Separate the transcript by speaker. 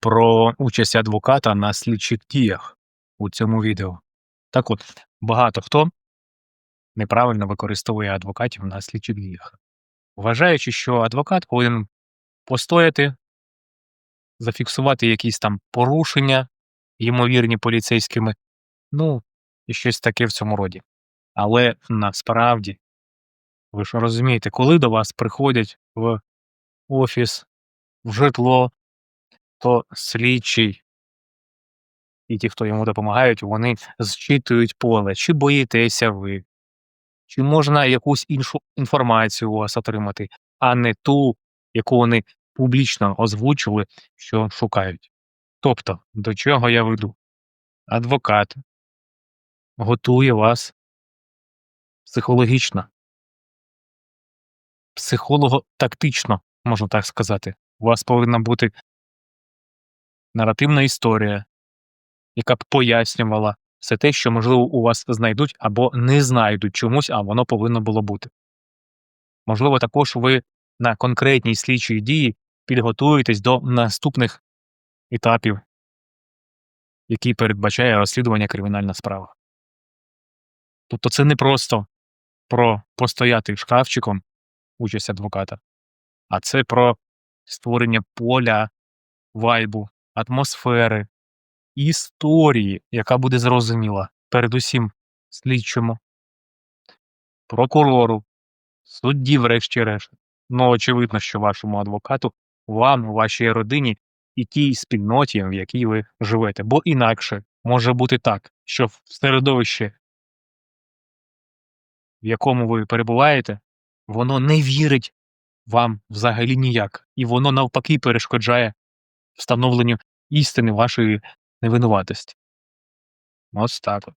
Speaker 1: про участь адвоката на слідчих діях у цьому відео. Так от, багато хто неправильно використовує адвокатів на слідчих діях, вважаючи, що адвокат повинен постояти, зафіксувати якісь там порушення, ймовірні поліцейськими, ну, і щось таке в цьому роді. Але насправді, ви ж розумієте, коли до вас приходять в офіс, в житло, то слідчий і ті, хто йому допомагають, вони зчитують поле, чи боїтеся ви, чи можна якусь іншу інформацію у вас отримати, а не ту, яку вони публічно озвучили, що шукають. Тобто, до чого я веду? Адвокат готує вас психологічно, психолого-тактично, можна так сказати. У вас повинна бути наративна історія, яка б пояснювала все те, що, можливо, у вас знайдуть або не знайдуть чомусь, а воно повинно було бути. Можливо, також ви на конкретній слідчій дії підготуєтесь до наступних етапів, які передбачає розслідування кримінальна справа. Тобто це не просто про постояти шкафчиком участь адвоката, а це про створення поля, вайбу, атмосфери, історії, яка буде зрозуміла передусім слідчому, прокурору, судді, врешті-решт. Ну, очевидно, що вашому адвокату, вам, вашій родині і тій спільноті, в якій ви живете. Бо інакше може бути так, що в середовищі, в якому ви перебуваєте, воно не вірить вам взагалі ніяк, і воно навпаки перешкоджає встановленню істини вашої невинуватості. Ось так. от.